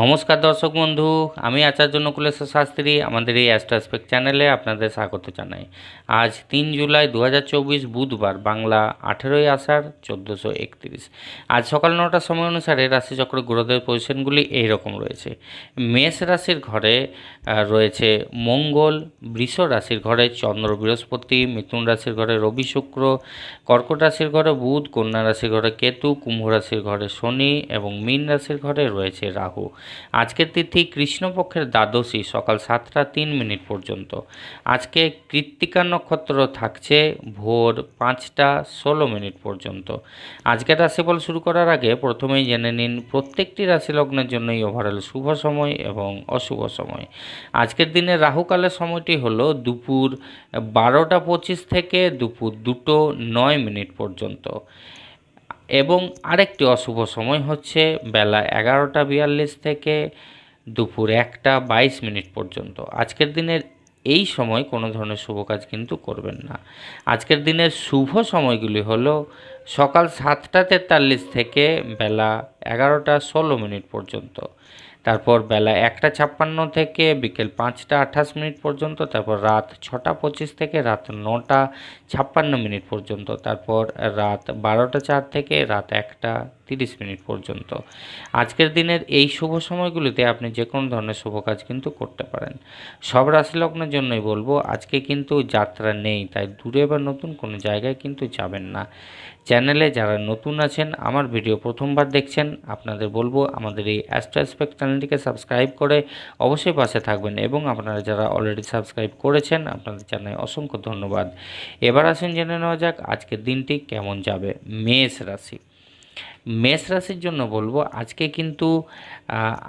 নমস্কার দর্শক বন্ধু, আমি আচার্য নকুলেশ্বর শাস্ত্রী, আমাদের এই অ্যাস্ট্রাসপেক্ট চ্যানেলে আপনাদের স্বাগত জানাই। আজ তিন জুলাই দু হাজার চব্বিশ বুধবার, বাংলা আঠেরোই আষাঢ়, চোদ্দোশো একত্রিশ। আজ সকাল নটার সময় অনুসারে রাশিচক্র গ্রহদের পজিশনগুলি এইরকম রয়েছে। মেষ রাশির ঘরে রয়েছে মঙ্গল, বৃষ রাশির ঘরে চন্দ্র, বৃহস্পতি, মিথুন রাশির ঘরে রবি শুক্র, কর্কট রাশির ঘরে বুধ, কন্যা রাশির ঘরে কেতু, কুম্ভ রাশির ঘরে শনি এবং মীন রাশির ঘরে রয়েছে রাহু। আজকের তিথি কৃষ্ণপক্ষের দ্বাদশী, সকাল সাতটা তিন মিনিট পর্যন্ত। আজকে কৃত্তিকা নক্ষত্র থাকছে ভোর পাঁচটা ষোলো মিনিট পর্যন্ত। আজকের রাশিফল শুরু করার আগে প্রথমেই জেনে নিন প্রত্যেকটি রাশি লগ্নের জন্যই ওভারঅল শুভ সময় এবং অশুভ সময়। আজকের দিনে রাহুকালের সময়টি হলো দুপুর বারোটা পঁচিশ থেকে দুপুর দুটো নয় মিনিট পর্যন্ত। এবং আরেকটি অশুভ সময় হচ্ছে বেলা এগারোটা বিয়াল্লিশ থেকে দুপুর একটা বাইশ মিনিট পর্যন্ত। আজকের দিনের এই সময় কোনো ধরনের শুভ কাজ কিন্তু করবেন না। আজকের দিনের শুভ সময়গুলি হলো সকাল সাতটা তেতাল্লিশ থেকে বেলা এগারোটা ষোলো মিনিট পর্যন্ত। তারপর বেলা একটা ছাপ্পান্ন থেকে বিকেল পাঁচটা আঠাশ মিনিট পর্যন্ত, তারপর রাত ছটা পঁচিশ থেকে রাত নটা ছাপ্পান্ন মিনিট পর্যন্ত, তারপর রাত বারোটা চার থেকে রাত একটা তিরিশ মিনিট পর্যন্ত। আজকের দিনের এই শুভ সময়গুলিতে আপনি যে কোনো ধরনের শুভ কাজ কিন্তু করতে পারেন। সব রাশি লগ্নের জন্যই বলব, আজকে কিন্তু যাত্রা নেই, তাই দূরে বা নতুন কোনো জায়গায় কিন্তু যাবেন না। চ্যানেলে যারা নতুন আছেন, আমার ভিডিও প্রথমবার দেখছেন, আপনাদের বলব আমাদের এই অ্যাস্ট্রাসপেক্ট চ্যানেলটিকে সাবস্ক্রাইব করে অবশ্যই পাশে থাকবেন এবং আপনারা যারা অলরেডি সাবস্ক্রাইব করেছেন, আপনাদের জানাই অসংখ্য ধন্যবাদ। এবার আসেন জেনে নেওয়া যাক আজকের দিনটি কেমন যাবে। মেষ রাশি। মেষ রাশির জন্য বলব, আজকে কিন্তু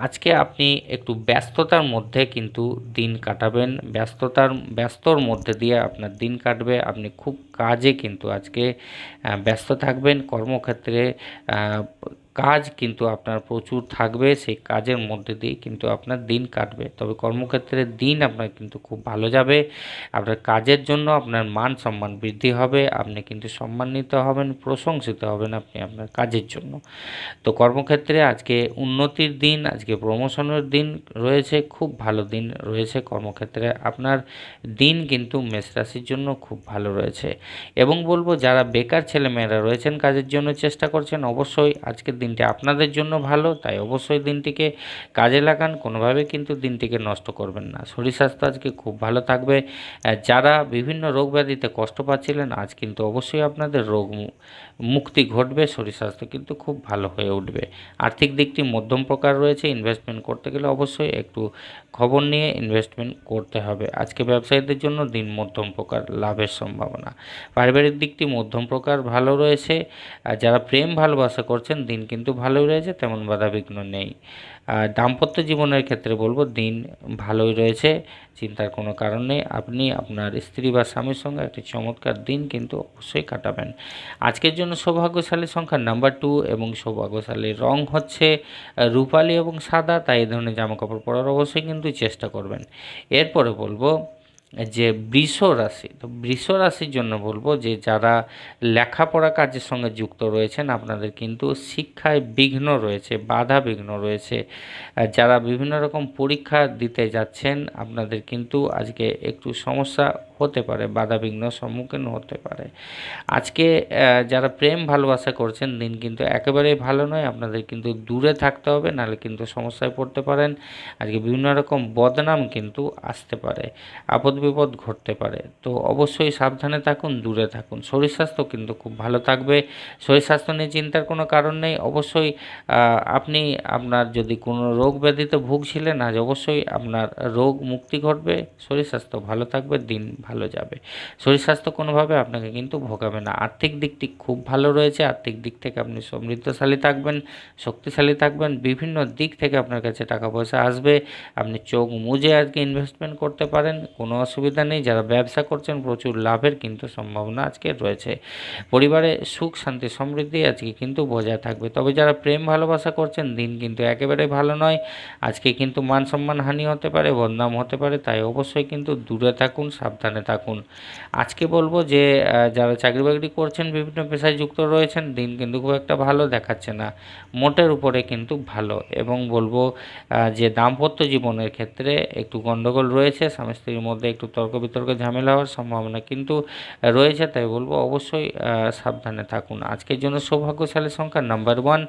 আজকে আপনি একটু ব্যস্ততার মধ্যে কিন্তু দিন কাটাবেন। ব্যস্ততার, ব্যস্তর মধ্যে দিয়ে আপনার দিন কাটবে। আপনি খুব কাজে কিন্তু আজকে ব্যস্ত থাকবেন। কর্মক্ষেত্রে কাজ কিন্তু আপনার প্রচুর থাকবে, সেই কাজের মধ্যে দিয়ে কিন্তু আপনার দিন কাটবে। তবে কর্মক্ষেত্রে দিন আপনার কিন্তু খুব ভালো যাবে, আপনার কাজের জন্য আপনার মান সম্মান বৃদ্ধি হবে, আপনি কিন্তু সম্মানিত হবেন, প্রশংসিত হবেন আপনি আপনার কাজের জন্য। তো কর্মক্ষেত্রে আজকে উন্নতির দিন, আজকে প্রমোশনের দিন রয়েছে, খুব ভালো দিন রয়েছে কর্মক্ষেত্রে। আপনার দিন কিন্তু মেষ রাশির জন্য খুব ভালো রয়েছে। এবং বলব, যারা বেকার ছেলেমেয়েরা রয়েছেন কাজের জন্য চেষ্টা করছেন, অবশ্যই আজকের দিনটি আপনাদের জন্য ভালো, তাই অবশ্যই দিনটিকে কাজে লাগান। কোনোভাবে কিন্তু দিনটিকে নষ্ট করবেন না। শরীর স্বাস্থ্য আজকে খুব ভালো থাকবে। যারা বিভিন্ন রোগ ব্যাধিতে কষ্ট পাচ্ছিলেন, আজ কিন্তু অবশ্যই আপনাদের রোগ মুক্তি ঘটবে, শরীর স্বাস্থ্য কিন্তু খুব ভালো হয়ে উঠবে। আর্থিক দিকটি মধ্যম প্রকার রয়েছে ইনভেস্টমেন্ট করতে গেলে অবশ্যই একটু খবর নিয়ে ইনভেস্টমেন্ট করতে হবে। আজকে ব্যবসায়ীদের জন্য দিন মধ্যম প্রকার লাভের সম্ভাবনা। পারিবারিক দিকটি মধ্যম প্রকার ভালো রয়েছে। যারা প্রেম ভালোবাসা করছেন দিন কিন্তু ভালোই রয়েছে, তেমন বাধাবিঘ্ন নেই। আর দাম্পত্য জীবনের ক্ষেত্রে বলব, দিন ভালোই রয়েছে, চিন্তার কোনো কারণ নেই। আপনি আপনার স্ত্রী বা স্বামীর সঙ্গে একটি চমৎকার দিন কিন্তু অবশ্যই কাটাবেন। আজকের জন্য সৌভাগ্যশালী সংখ্যা নাম্বার টু এবং সৌভাগ্যশালী রং হচ্ছে রূপালি এবং সাদা, তাই এই ধরনের জামাকাপড় পরার অবশ্যই কিন্তু চেষ্টা করবেন। এরপরে বলব যে বৃষ রাশি, তো বৃষ রাশির জন্য বলব যে যারা লেখাপড়া কাজের সঙ্গে যুক্ত রয়েছেন, আপনাদের কিন্তু শিক্ষায় বিঘ্ন রয়েছে, বাধা বিঘ্ন রয়েছে। যারা বিভিন্ন রকম পরীক্ষা দিতে যাচ্ছেন, আপনাদের কিন্তু আজকে একটু সমস্যা হতে পারে, বাধা বিঘ্ন সম্মুখীন হতে পারে। আজকে যারা প্রেম ভালোবাসা করছেন, দিন কিন্তু একেবারেই ভালো নয়, আপনাদের কিন্তু দূরে থাকতে হবে, নাহলে কিন্তু সমস্যায় পড়তে পারেন। আজকে বিভিন্ন রকম বদনাম কিন্তু আসতে পারে। আপদ বিপদ ঘটতে পারে। তো অবশ্যই সাবধানে থাকুন, দূরে থাকুন। শরীর স্বাস্থ্য কিন্তু খুব ভালো থাকবে। শরীর স্বাস্থ্য নিয়ে চিন্তার কোনো কারণ নেই। অবশ্যই আপনি আপনার যদি কোনো রোগ ব্যাধিতে ভুগছিলেন, আজ অবশ্যই আপনার রোগ মুক্তি ঘটবে। শরীর স্বাস্থ্য ভালো থাকবে, দিন ভালো যাবে। শরীর স্বাস্থ্য কোনোভাবে আপনাকে কিন্তু ভোগাবে না। আর্থিক দিকটি খুব ভালো রয়েছে। আর্থিক দিক থেকে আপনি সমৃদ্ধশালী থাকবেন, শক্তিশালী থাকবেন। বিভিন্ন দিক থেকে আপনার কাছে টাকা পয়সা আসবে। আপনি চোখ মুজে আজকে ইনভেস্টমেন্ট করতে পারেন। কোনো অসুবিধা নেই, যারা ব্যবসা করছেন প্রচুর লাভের কিন্তু সম্ভাবনা আজকে রয়েছে। পরিবারে সুখ, শান্তি, সমৃদ্ধি আজকে কিন্তু বজায় থাকবে। তবে যারা প্রেম, ভালোবাসা করছেন, দিন কিন্তু একেবারে ভালো নয়। আজকে কিন্তু মান সম্মান হানি হতে পারে, বদনাম হতে পারে, তাই অবশ্যই কিন্তু দূরে থাকুন, সাবধানে থাকুন। আজকে বলব যে যারা চাকরি বাকরি করছেন, বিভিন্ন পেশায় যুক্ত রয়েছেন, দিন কিন্তু খুব একটা ভালো দেখাচ্ছে না। মোটের উপরে কিন্তু ভালো। এবং বলব যে দাম্পত্য জীবনের ক্ষেত্রে একটু গণ্ডগোল রয়েছে স্বামী স্ত্রীর মধ্যে একটু তর্ক বিতর্ক ঝামেলা হওয়ার সম্ভাবনা কিন্তু রয়েছে, তাই বলব অবশ্যই সাবধানে থাকুন। আজকের জন্য সৌভাগ্যশালী সংখ্যা নাম্বার ওয়ান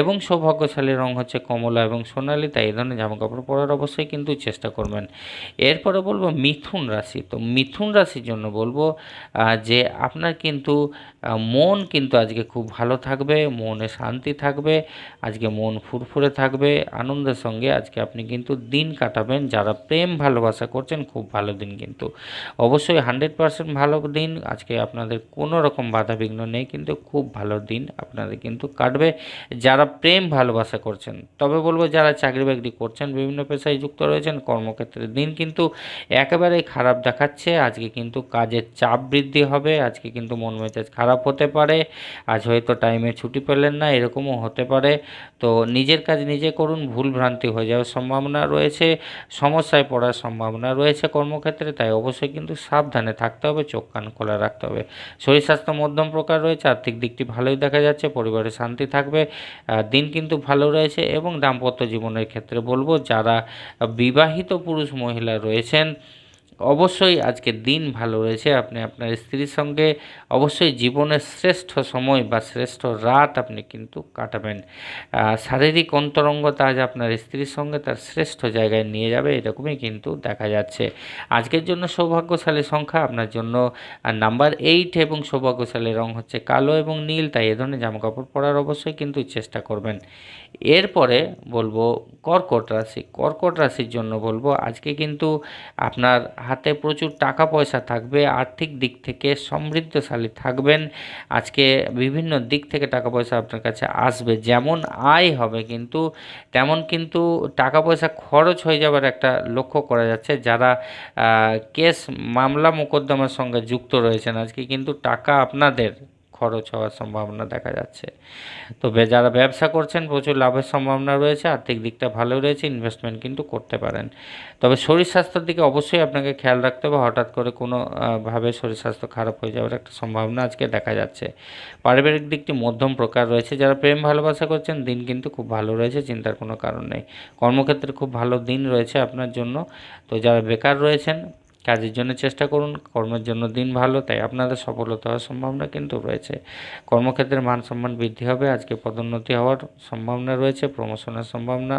এবং সৌভাগ্যশালী রং হচ্ছে কমলা এবং সোনালি, তাই এই ধরনের জামাকাপড় পরার অবশ্যই কিন্তু চেষ্টা করবেন। এরপরে বলব মিথুন রাশি। তো মিথুন রাশির জন্য বলব যে আপনার কিন্তু মন কিন্তু আজকে খুব ভালো থাকবে, মনে শান্তি থাকবে, আজকে মন ফুরফুরে থাকবে, আনন্দের সঙ্গে আজকে আপনি কিন্তু দিন কাটাবেন। যারা প্রেম ভালোবাসা করছেন, খুব ভালো দিন কিন্তু। অবশ্যই হান্ড্রেড পার্সেন্ট ভালো দিন। আজকে আপনাদের কোনো রকম বাধা বিঘ্ন নেই, কিন্তু খুব ভালো দিন আপনাদের কিন্তু কাটবে। যারা প্রেম ভালোবাসা করছেন, তবে বলব যারা চাকরি বাকরি করছেন, বিভিন্ন পেশায় যুক্ত রয়েছেন, কর্মক্ষেত্রে দিন কিন্তু একেবারেই খারাপ দেখাচ্ছে। আজকে কিন্তু কাজের চাপ বৃদ্ধি হবে, আজকে কিন্তু মন মেজাজ খারাপ হতে পারে। আজ হয়তো টাইমে ছুটি পেলেন না, এরকমও হতে পারে। তো নিজের কাজ নিজে করুন, ভুল ভ্রান্তি হয়ে যাওয়ার সম্ভাবনা রয়েছে, সমস্যায় পড়ার সম্ভাবনা রয়েছে, কর্মক্ষেত্রে তাই অবশ্যই কিন্তু সাবধানে থাকতে হবে, চোখ কান খোলা রাখতে হবে। শরীর স্বাস্থ্য মধ্যম প্রকার রয়েছে, আর্থিক দিকটি ভালোই দেখা যাচ্ছে, পরিবারে শান্তি থাকবে দিন কিন্তু ভালো রয়েছে এবং দাম্পত্য জীবনের ক্ষেত্রে বলব, যারা বিবাহিত পুরুষ মহিলা রয়েছেন অবশ্যই আজকে দিন ভালো রয়েছে। আপনি আপনার স্ত্রীর সঙ্গে অবশ্যই জীবনের শ্রেষ্ঠ সময় বা শ্রেষ্ঠ রাত আপনি কিন্তু কাটাবেন। শারীরিক অন্তরঙ্গতা আজ আপনার স্ত্রীর সঙ্গে তার শ্রেষ্ঠ জায়গায় নিয়ে যাবে এরকমই কিন্তু দেখা যাচ্ছে। আজকের জন্য সৌভাগ্যশালী সংখ্যা। আপনার জন্য নাম্বার এইট এবং সৌভাগ্যশালী রং হচ্ছে কালো এবং নীল, তাই এ ধরনের জামাকাপড় পরার অবশ্যই কিন্তু চেষ্টা করবেন। এরপরে বলব কর্কট রাশি। কর্কট রাশির জন্য বলব, আজকে কিন্তু আপনার হাতে প্রচুর টাকা পয়সা থাকবে, আর্থিক দিক থেকে সমৃদ্ধশালী থাকবেন। আজকে বিভিন্ন দিক থেকে টাকা পয়সা আপনার কাছে আসবে। যেমন আয় হবে কিন্তু, তেমন কিন্তু টাকা পয়সা খরচ হয়ে যাবার একটা লক্ষ্য করা যাচ্ছে। যারা কেস মামলা মোকদ্দমার সঙ্গে যুক্ত রয়েছেন, আজকে কিন্তু টাকা আপনাদের খরচ হওয়ার সম্ভাবনা দেখা যাচ্ছে। তবে যারা ব্যবসা করছেন প্রচুর লাভের সম্ভাবনা রয়েছে আর্থিক দিকটা ভালো রয়েছে ইনভেস্টমেন্ট কিন্তু করতে পারেন। তবে শরীর স্বাস্থ্যের দিকে অবশ্যই আপনাকে খেয়াল রাখতে হবে। হঠাৎ করে কোনো আহ, ভাবে শরীর স্বাস্থ্য খারাপ হয়ে যাওয়ার একটা সম্ভাবনা আজকে দেখা যাচ্ছে। পারিবারিক দিকটি মধ্যম প্রকার রয়েছে। যারা প্রেম ভালোবাসা করছেন দিন কিন্তু খুব ভালো রয়েছে চিন্তার কোনো কারণ নেই। কর্মক্ষেত্রে খুব ভালো দিন রয়েছে আপনার জন্য। তো যারা বেকার রয়েছেন কাজের জন্য চেষ্টা করুন, কর্মের জন্য দিন ভালো, তাই আপনাদের সফলতা হওয়ার সম্ভাবনা কিন্তু রয়েছে। কর্মক্ষেত্রে মান সম্মান বৃদ্ধি হবে, আজকে পদোন্নতি হওয়ার সম্ভাবনা রয়েছে প্রমোশনের সম্ভাবনা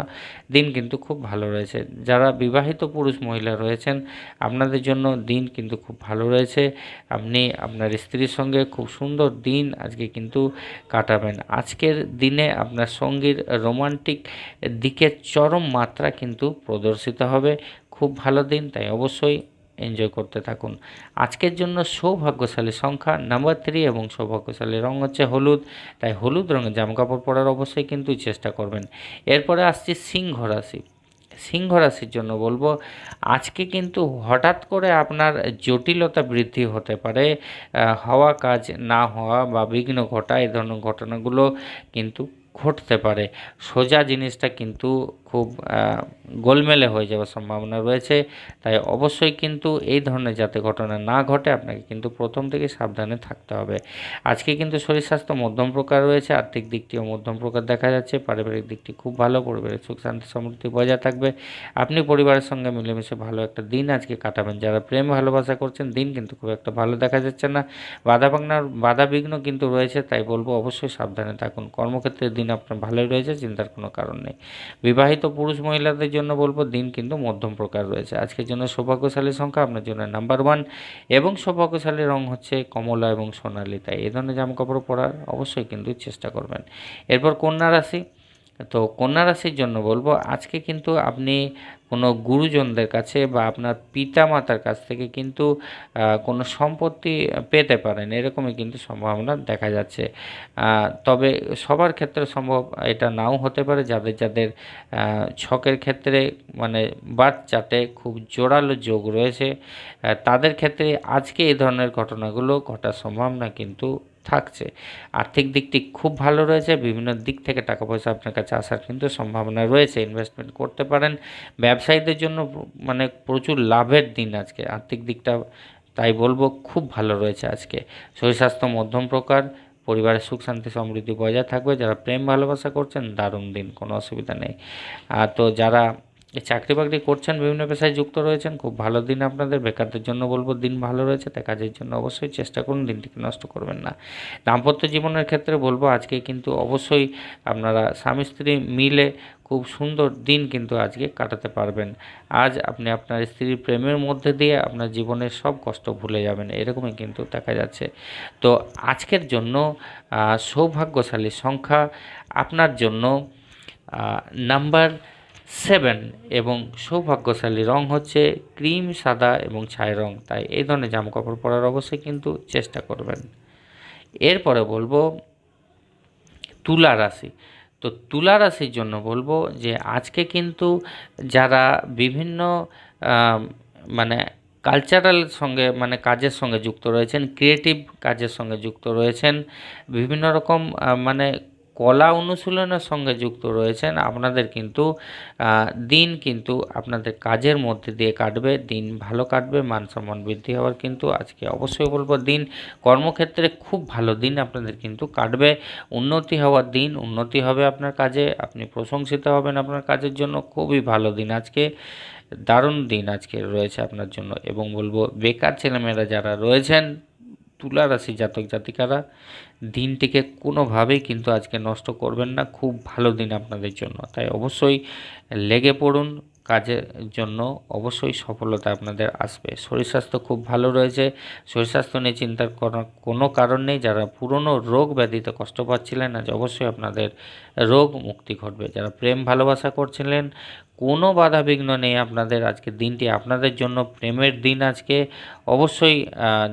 দিন কিন্তু খুব ভালো রয়েছে। যারা বিবাহিত পুরুষ মহিলা রয়েছেন, আপনাদের জন্য দিন কিন্তু খুব ভালো রয়েছে। আপনি আপনার স্ত্রীর সঙ্গে খুব সুন্দর দিন আজকে কিন্তু কাটাবেন। আজকের দিনে আপনার সঙ্গীর রোমান্টিক দিকের চরম মাত্রা কিন্তু প্রদর্শিত হবে। খুব ভালো দিন, তাই অবশ্যই এনজয় করতে থাকুন। আজকের জন্য সৌভাগ্যশালী সংখ্যা নাম্বার থ্রি এবং সৌভাগ্যশালী রং হচ্ছে হলুদ। তাই হলুদ রঙের জামাকাপড় পরার অবশ্যই কিন্তু চেষ্টা করবেন। এরপরে আসছি সিংহ রাশি। সিংহ রাশির জন্য বলব, আজকে কিন্তু হঠাৎ করে আপনার জটিলতা বৃদ্ধি হতে পারে। হওয়া কাজ না হওয়া বা বিঘ্ন ঘটা এই ধরনের ঘটনাগুলো কিন্তু ঘটতে পারে। সোজা জিনিসটা কিন্তু খুব গোলমেলে হয়ে যাওয়ার সম্ভাবনা রয়েছে। তাই অবশ্যই কিন্তু এই ধরনের যাতে ঘটনা না ঘটে, আপনাকে কিন্তু প্রথম থেকে সাবধানে থাকতে হবে। আজকে কিন্তু শরীর স্বাস্থ্য মধ্যম প্রকার রয়েছে, আর্থিক দিকটিও মধ্যম প্রকার দেখা যাচ্ছে, পারিবারিক দিকটি খুব ভালো, পরিবারের সুখ শান্তি সমৃদ্ধি বজায় থাকবে। আপনি পরিবারের সঙ্গে মিলেমিশে ভালো একটা দিন আজকে কাটাবেন। যারা প্রেম, ভালোবাসা করছেন, দিন কিন্তু খুব একটা ভালো দেখা যাচ্ছে না। বাধা বাধা বিঘ্ন কিন্তু রয়েছে, তাই বলব অবশ্যই সাবধানে থাকুন। কর্মক্ষেত্রে দিন আপনার ভালোই রয়েছে, চিন্তার কোনো কারণ নেই। বিবাহিত পুরুষ মহিলাদের জন্য বলব দিন কিন্তু মধ্যম প্রকার রয়েছে। আজকের জন্য সৌভাগ্যশালী সংখ্যা, আপনার জন্য নাম্বার ওয়ান এবং সৌভাগ্যশালী রং হচ্ছে কমলা এবং সোনালি। তাই এ ধরনের জামাকাপড় পরার অবশ্যই কিন্তু চেষ্টা করবেন। এরপর কন্যা রাশি তো কন্যা রাশির জন্য বলব, আজকে কিন্তু আপনি কোনো গুরুজনদের কাছে বা আপনার পিতা মাতার কাছ থেকে কিন্তু কোনো সম্পত্তি পেতে পারেন, এরকমই কিন্তু সম্ভাবনা দেখা যাচ্ছে। তবে সবার ক্ষেত্রে সম্ভব এটা নাও হতে পারে, যাদের যাদের ছকের ক্ষেত্রে মানে চার্টে খুব জোরালো যোগ রয়েছে তাদের ক্ষেত্রে আজকে এই ধরনের ঘটনাগুলো ঘটার সম্ভাবনা কিন্তু থাকছে। আর্থিক দিকটি খুব ভালো রয়েছে, বিভিন্ন দিক থেকে টাকা পয়সা আপনার কাছে আসার কিন্তু সম্ভাবনা রয়েছে। ইনভেস্টমেন্ট করতে পারেন। ব্যবসায়ীদের জন্য মানে প্রচুর লাভের দিন আজকে। আর্থিক দিকটা তাই বলব খুব ভালো রয়েছে আজকে। শরীর স্বাস্থ্য মধ্যম প্রকার, পরিবারের সুখ শান্তি সমৃদ্ধি বজায় থাকবে। যারা প্রেম ভালোবাসা করছেন, দারুণ দিন, কোনো অসুবিধা নেই। আর তো যারা চাকরি বাকরি করছেন, বিভিন্ন পেশায় যুক্ত রয়েছেন, খুব ভালো দিন আপনাদের। বেকারদের জন্য বলব দিন ভালো রয়েছে, তাই কাজের জন্য অবশ্যই চেষ্টা করুন, দিনটিকে নষ্ট করবেন না। দাম্পত্য জীবনের ক্ষেত্রে বলব, আজকে কিন্তু অবশ্যই আপনারা স্বামী স্ত্রী মিলে খুব সুন্দর দিন কিন্তু আজকে কাটাতে পারবেন। আজ আপনি আপনার স্ত্রীর প্রেমের মধ্যে দিয়ে আপনার জীবনের সব কষ্ট ভুলে যাবেন, এরকমই কিন্তু দেখা যাচ্ছে। তো আজকের জন্য সৌভাগ্যশালী সংখ্যা, আপনার জন্য নাম্বার সেভেন এবং সৌভাগ্যশালী রং হচ্ছে ক্রিম, সাদা এবং ছাই রং। তাই এই ধরনের জামাকাপড় পরার অবশ্যই কিন্তু চেষ্টা করবেন। এরপরে বলব তুলা রাশি। তো তুলা রাশির জন্য বলব যে আজকে কিন্তু যারা বিভিন্ন মানে কালচারাল সঙ্গে মানে কাজের সঙ্গে যুক্ত রয়েছেন ক্রিয়েটিভ কাজের সঙ্গে যুক্ত রয়েছেন, বিভিন্ন রকম মানে কলা অনুশীলনের সঙ্গে যুক্ত রয়েছেন। আপনাদের কিন্তু দিন কিন্তু আপনাদের কাজের মধ্যে দিয়ে কাটবে। দিন ভালো কাটবে মান সম্মান বৃদ্ধি হওয়ার কিন্তু আজকে অবশ্যই বলব দিন। কর্মক্ষেত্রে খুব ভালো দিন আপনাদের কিন্তু কাটবে। উন্নতি হওয়ার দিন, উন্নতি হবে আপনার কাজে। আপনি প্রশংসিত হবেন আপনার কাজের জন্য। খুবই ভালো দিন আজকে। দারুণ দিন আজকে রয়েছে আপনার জন্য। এবং বলব বেকার ছেলেমেয়েরা যারা রয়েছেন তুলা রাশি জাতক জাতিকারা দিনটিকে কোনোভাবেই কিন্তু আজকে নষ্ট করবেন না। খুব ভালো দিন আপনাদের জন্য। তাই অবশ্যই লেগে পড়ুন, কাজের জন্য অবশ্যই সফলতা আপনাদের আসবে। শরীর স্বাস্থ্য খুব ভালো রয়েছে। শরীর স্বাস্থ্য নিয়ে চিন্তার কোনো- কারণ নেই। যারা পুরনো রোগ ব্যাধিতে কষ্ট পাচ্ছিলেন, আজ অবশ্যই আপনাদের রোগ মুক্তি ঘটবে। যারা প্রেম ভালোবাসা করছিলেন কোনো বাধা বিঘ্ন নেই আপনাদের আজকে দিনটি। আপনাদের জন্য প্রেমের দিন আজকে। অবশ্যই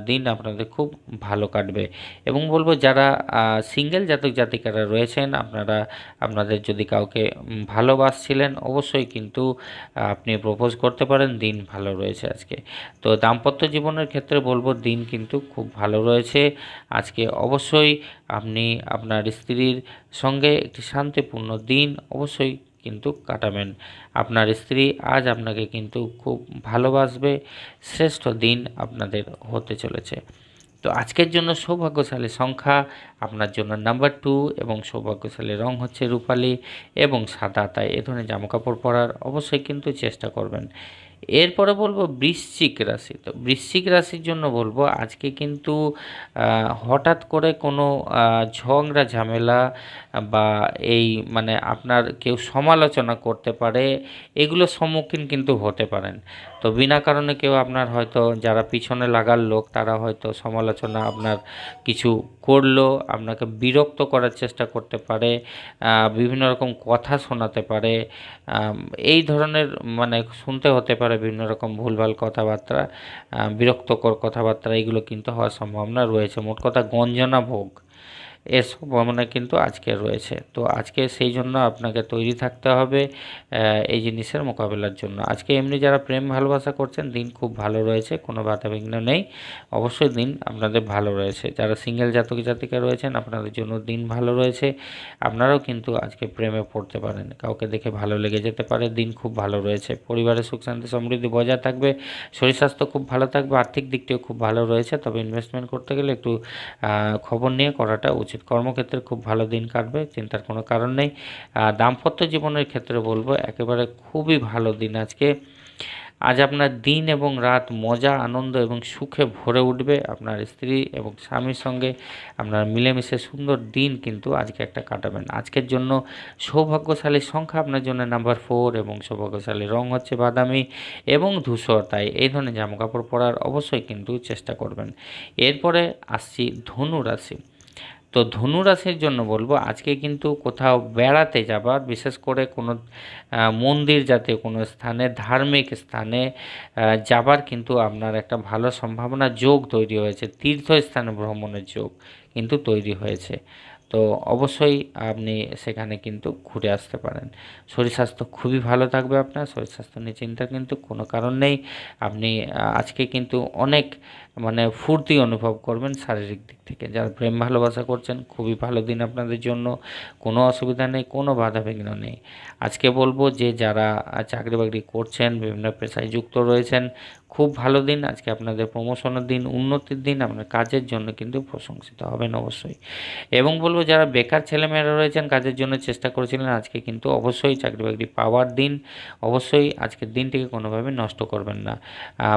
দিন আপনাদের খুব ভালো কাটবে। এবং বলব যারা সিঙ্গেল জাতক জাতিকারা রয়েছেন, আপনারা, আপনাদের যদি কাউকে ভালোবাসছিলেন, অবশ্যই কিন্তু আপনি প্রপোজ করতে পারেন, দিন ভালো রয়েছে আজকে। তো দাম্পত্য জীবনের ক্ষেত্রে বলব, দিন কিন্তু খুব ভালো রয়েছে। আজকে অবশ্যই আপনি আপনার স্ত্রীর সঙ্গে একটি শান্তিপূর্ণ দিন, অবশ্যই কিন্তু কাটাবেন। আপনার স্ত্রী আজ আপনাকে কিন্তু খুব ভালোবাসবে, শ্রেষ্ঠ দিন আপনাদের হতে চলেছে। তো আজকের জন্য সৌভাগ্যশালী সংখ্যা, আপনার জন্য নাম্বার টু এবং সৌভাগ্যশালী রং হচ্ছে রূপালি এবং সাদা। তাই এ ধরনের জামাকাপড় পরার অবশ্যই কিন্তু চেষ্টা করবেন। এরপরে বলব বৃশ্চিক রাশি। তো বৃশ্চিক রাশির জন্য বলব, আজকে কিন্তু হঠাৎ করে কোনো ঝগড়া, ঝামেলা, বা এই মানে আপনার কেউ সমালোচনা করতে পারে, এগুলো সম্মুখীন কিন্তু হতে পারেন। তো বিনা কারণে কেউ আপনার হয়তো যারা পিছনে লাগার লোক, তারা হয়তো সমালোচনা আপনার কিছু করল, আপনাকে বিরক্ত করার চেষ্টা করতে পারে বিভিন্ন রকম কথা শোনাতে পারে এই ধরনের মানে শুনতে হতে পারে বিভিন্ন রকম ভুলভাল কথাবার্তা বিরক্তকর কথাবার্তা, এগুলো কিন্তু হওয়ার সম্ভাবনা রয়েছে। মোট কথা গঞ্জনা ভোগ। এর সম্ভাবনা কিন্তু আজকে রয়েছে। তো আজকে সেই জন্য আপনাকে তৈরি থাকতে হবে এই জিনিসের মোকাবেলার জন্য। আজকে এমনি যারা প্রেম ভালোবাসা করছেন, দিন খুব ভালো রয়েছে, কোনো বাধাবিঘ্ন নেই। অবশ্যই দিন আপনাদের ভালো রয়েছে। যারা সিঙ্গেল জাতক জাতিকা রয়েছেন, আপনাদের জন্য দিন ভালো রয়েছে। আপনারাও কিন্তু আজকে প্রেমে পড়তে পারেন। কাউকে দেখে ভালো লেগে যেতে পারে, দিন খুব ভালো রয়েছে। পরিবারের সুখ শান্তি সমৃদ্ধি বজায় থাকবে, শরীর স্বাস্থ্য খুব ভালো থাকবে, আর্থিক দিকটিও খুব ভালো রয়েছে। তবে ইনভেস্টমেন্ট করতে গেলে একটু খবর নিয়ে করাটা উচিত। কর্মক্ষেত্রে খুব ভালো দিন কাটবে, চিন্তার কোনো কারণ নেই। দাম্পত্য জীবনের ক্ষেত্রে বলব, একেবারে খুবই ভালো দিন আজকে। আজ আপনার দিন এবং রাত মজা, আনন্দ এবং সুখে ভরে উঠবে। আপনার স্ত্রী এবং স্বামীর সঙ্গে আপনার মিলেমিশে সুন্দর দিন কিন্তু আজকে একটা কাটাবেন। আজকের জন্য সৌভাগ্যশালী সংখ্যা আপনার জন্য নাম্বার ফোর এবং সৌভাগ্যশালী রং হচ্ছে বাদামি এবং ধূসর। তাই এই ধরনের জামাকাপড় পরার অবশ্যই কিন্তু চেষ্টা করবেন। এরপরে আসছি ধনু রাশি। তো ধনু রাশির জন্য বলব, আজকে কিন্তু কোথাও বেড়াতে যাবার, বিশেষ করে কোনো মন্দির জাতীয় কোনো স্থানে, ধার্মিক স্থানে যাবার কিন্তু আপনার একটা ভালো সম্ভাবনা যোগ তৈরি হয়েছে, তীর্থস্থানে ভ্রমণের যোগ কিন্তু তৈরি হয়েছে। তো অবশ্যই আপনি সেখানে কিন্তু ঘুরে আসতে পারেন। শরীর স্বাস্থ্য খুবই ভালো থাকবে আপনার, শরীর স্বাস্থ্য নিয়ে চিন্তার কিন্তু কোনো কারণ নেই। আপনি আজকে কিন্তু অনেক মানে ফুর্তি অনুভব করবেন শারীরিক দিক থেকে। যারা প্রেম ভালোবাসা করছেন, খুবই ভালো দিন আপনাদের জন্য। কোনো অসুবিধা নেই, কোনো বাধা বিঘ্ন নেই। আজকে বলব যে, যারা চাকরি বাকরি করছেন, বিভিন্ন পেশায় যুক্ত রয়েছেন খুব ভালো দিন, আজকে আপনাদের প্রমোশনের দিন, উন্নতির দিন, আপনার কাজের জন্য কিন্তু প্রশংসিত হবেন অবশ্যই। এবং বলব যারা বেকার ছেলেমেয়েরা রয়েছেন, কাজের জন্য চেষ্টা করেছিলেন, আজকে কিন্তু অবশ্যই চাকরি বাকরি পাওয়ার দিন, অবশ্যই আজকের দিনটিকে কোনোভাবে নষ্ট করবেন না।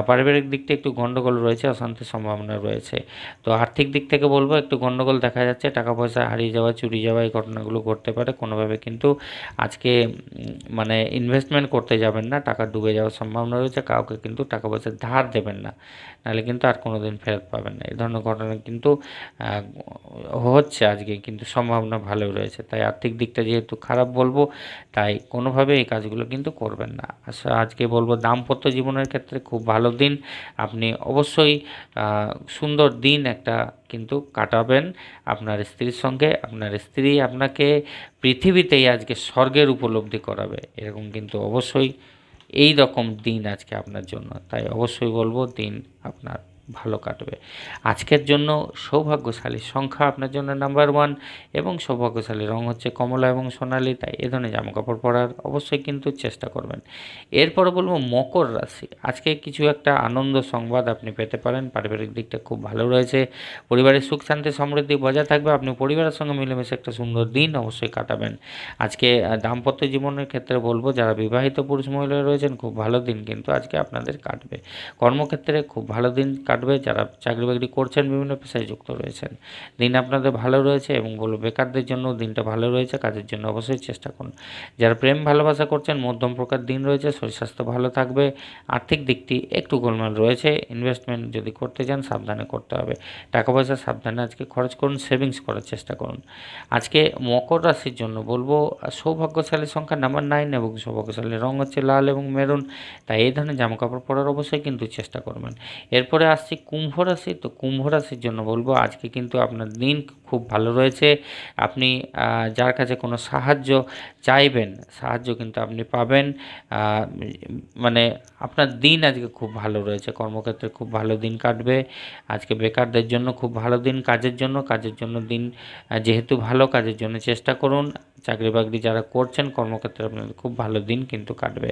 পারিবারিক দিকটা একটু গণ্ডগোল রয়েছে, অশান্তির সম্ভাবনা রয়েছে। তো আর্থিক দিক থেকে বলব, একটু গণ্ডগোল দেখা যাচ্ছে টাকা পয়সা হারিয়ে যাওয়া, চুরি যাওয়া, এই ঘটনাগুলো ঘটতে পারে, কোনোভাবে কিন্তু আজকে মানে ইনভেস্টমেন্ট করতে যাবেন না, টাকা ডুবে যাওয়ার সম্ভাবনা রয়েছে, কাউকে কিন্তু টাকা পয়সা ধার দেবেন না। নাহলে কিন্তু আর কোনো দিন ফেরত পাবেন না। এই ধরনের ঘটনা কিন্তু হচ্ছে আজকে, কিন্তু সম্ভাবনা ভালো রয়েছে। তাই আর্থিক দিকটা যেহেতু খারাপ বলব, তাই কোনোভাবে এই কাজগুলো কিন্তু করবেন না। আচ্ছা আজকে বলব, দাম্পত্য জীবনের ক্ষেত্রে খুব ভালো দিন। আপনি অবশ্যই সুন্দর দিন একটা কিন্তু কাটাবেন। আপনার স্ত্রীর সঙ্গে, আপনার স্ত্রী আপনাকে পৃথিবীতেই আজকে স্বর্গের উপলব্ধি করাবে। এরকম কিন্তু অবশ্যই এই রকম দিন আজকে আপনার জন্য। তাই অবশ্যই বলব দিন আপনার ভালো কাটবে। আজকের জন্য সৌভাগ্যশালী। সংখ্যা আপনার জন্য নাম্বার ওয়ান এবং সৌভাগ্যশালী। রং হচ্ছে কমলা এবং সোনালি, তাই এ ধরনের জামাকাপড় পরার অবশ্যই কিন্তু চেষ্টা করবেন। এরপরে বলব মকর রাশি। আজকে কিছু একটা আনন্দ সংবাদ আপনি পেতে পারেন। পারিবারিক দিকটা খুব ভালো রয়েছে। পরিবারের সুখ, শান্তি, সমৃদ্ধি বজায় থাকবে। আপনি পরিবারের সঙ্গে মিলেমিশে একটা সুন্দর দিন অবশ্যই কাটাবেন। আজকে দাম্পত্য জীবনের ক্ষেত্রে বলব, যারা বিবাহিত পুরুষ মহিলা রয়েছেন, খুব ভালো দিন কিন্তু আজকে আপনাদের কাটবে। কর্মক্ষেত্রে খুব ভালো দিন কাটবে, যারা চাকরি বাকরি করছেন, বিভিন্ন পেশায় যুক্ত রয়েছেন। দিন আপনাদের ভালো রয়েছে এবং বলব বেকারদের জন্য দিনটা ভালো রয়েছে, কাজের জন্য অবশ্যই চেষ্টা করুন। যারা প্রেম ভালোবাসা করছেন, মধ্যম প্রকার দিন রয়েছে, শরীর স্বাস্থ্য ভালো থাকবে, আর্থিক দিকটি একটু গোলমাল রয়েছে ইনভেস্টমেন্ট যদি করতে চান, সাবধানে করতে হবে। টাকা পয়সা সাবধানে আজকে খরচ করুন সেভিংস করার চেষ্টা করুন। আজকে মকর রাশির জন্য বলব, সৌভাগ্যশালী সংখ্যা নাম্বার নাইন এবং সৌভাগ্যশালী রং হচ্ছে লাল এবং মেরুন, তাই এই ধরনের জামাকাপড় পরার অবশ্যই কিন্তু চেষ্টা করবেন। এরপরে আসছি কুম্ভ রাশি তো কুম্ভ রাশির জন্য বলব আজকে কিন্তু আপনার দিন খুব ভালো রয়েছে। আপনি যার কাছে কোনো সাহায্য চাইবেন, সাহায্য কিন্তু আপনি পাবেন। মানে আপনার দিন আজকে খুব ভালো রয়েছে। কর্মক্ষেত্রে খুব ভালো দিন কাটবে। আজকে বেকারদের জন্য খুব ভালো দিন, কাজের জন্য। কাজের জন্য দিন যেহেতু ভালো, কাজের জন্য চেষ্টা করুন। চাকরি বাকরি যারা করছেন, কর্মক্ষেত্রে আপনাদের খুব ভালো দিন কিন্তু কাটবে।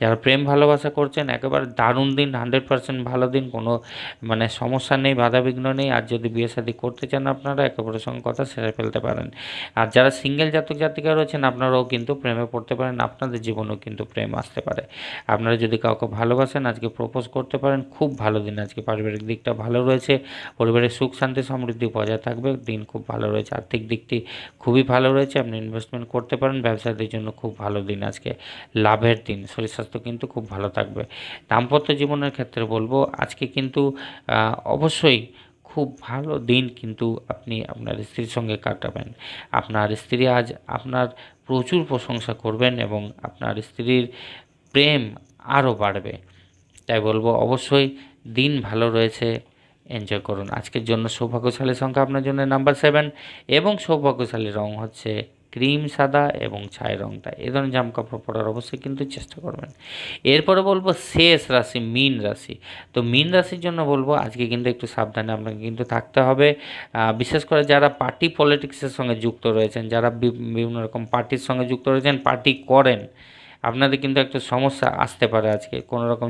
যারা প্রেম, ভালোবাসা করছেন, একেবারে দারুণ দিন, হান্ড্রেড পার্সেন্ট ভালো দিন। কোনো মানে সমস্যা নেই বাধা বিঘ্ন নেই। আর যদি বিয়ে শাদী করতে চান আপনারা, একেবারে সঙ্গে কথা সেরে ফেলতে পারেন। আর যারা সিঙ্গেল জাতক জাতিকা রয়েছেন, আপনারাও কিন্তু প্রেমে পড়তে পারেন, আপনাদের জীবনেও কিন্তু প্রেম আসতে পারে। আপনারা যদি কাউকে ভালোবাসেন, আজকে প্রপোজ করতে পারেন, খুব ভালো দিন। আজকে পারিবারিক দিকটা ভালো রয়েছে, পরিবারের সুখ, শান্তি, সমৃদ্ধি বজায় থাকবে, দিন খুব ভালো রয়েছে। আর্থিক দিকটি খুবই ভালো রয়েছে, আপনি ইনভেস্টমেন্ট করতে পারেন, ব্যবসায়ীদের জন্য খুব ভালো দিন আজকে, লাভের দিন, শরীর স্বাস্থ্য কিন্তু খুব ভালো থাকবে। দাম্পত্য জীবনের ক্ষেত্রে বলব, আজকে কিন্তু অবশ্যই খুব ভালো দিন কিন্তু আপনি আপনার স্ত্রীর সঙ্গে কাটাবেন। আপনার স্ত্রী আজ আপনার প্রচুর প্রশংসা করবেন এবং আপনার স্ত্রীর প্রেম আরও বাড়বে। তাই বলব, অবশ্যই দিন ভালো রয়েছে, এনজয় করুন। আজকের জন্য সৌভাগ্যশালী সংখ্যা আপনার জন্য নাম্বার সেভেন এবং সৌভাগ্যশালী রং হচ্ছে ক্রিম সাদা এবং ছাই রংটা এ ধরনের জামাকাপড় পরার অবশ্যই কিন্তু চেষ্টা করবেন। এরপরে বলব শেষ রাশি, মিন রাশি। তো মিন রাশির জন্য বলব আজকে কিন্তু একটু সাবধানে আপনাকে কিন্তু থাকতে হবে। বিশেষ করে যারা পার্টি পলিটিক্সের সঙ্গে যুক্ত রয়েছেন, যারা বিভিন্ন রকম পার্টির সঙ্গে যুক্ত রয়েছেন, পার্টি করেন আপনাদের কিন্তু একটা সমস্যা আসতে পারে আজকে। কোনো রকম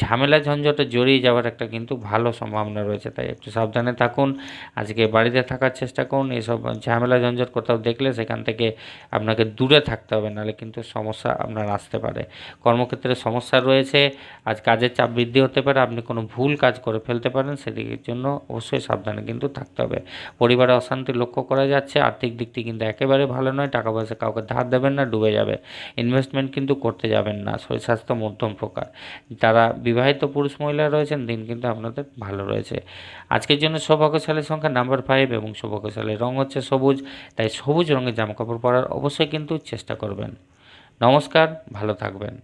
ঝামেলা ঝঞ্ঝটে জড়িয়ে যাওয়ার একটা কিন্তু ভালো সম্ভাবনা রয়েছে। তাই একটু সাবধানে থাকুন, আজকে বাড়িতে থাকার চেষ্টা করুন এইসব ঝামেলা ঝঞ্ঝট কোথাও দেখলে সেখান থেকে আপনাকে দূরে থাকতে হবে, নাহলে কিন্তু সমস্যা আপনার আসতে পারে। কর্মক্ষেত্রে সমস্যা রয়েছে, আজ কাজের চাপ বৃদ্ধি হতে পারে, আপনি কোনো ভুল কাজ করে ফেলতে পারেন, সেদিকের জন্য অবশ্যই সাবধানে কিন্তু থাকতে হবে। পরিবারে অশান্তি লক্ষ্য করা যাচ্ছে, আর্থিক দিকটি কিন্তু একেবারে ভালো নয়, টাকা পয়সা কাউকে ধার দেবেন না, ডুবে যাবে। ইনভেস্টমেন্ট কিন্তু করতে যাবেন না। শরীর স্বাস্থ্য মধ্যম প্রকার। যারা বিবাহিত পুরুষ মহিলা রয়েছেন, দিন কিন্তু আপনাদের ভালো রয়েছে। আজকের জন্য সৌভাগ্যশালী সংখ্যা নাম্বার ফাইভ এবং সৌভাগ্যশালী রং হচ্ছে সবুজ। তাই সবুজ রঙের জামাকাপড় পরার অবশ্যই কিন্তু চেষ্টা করবেন। নমস্কার, ভালো থাকবেন।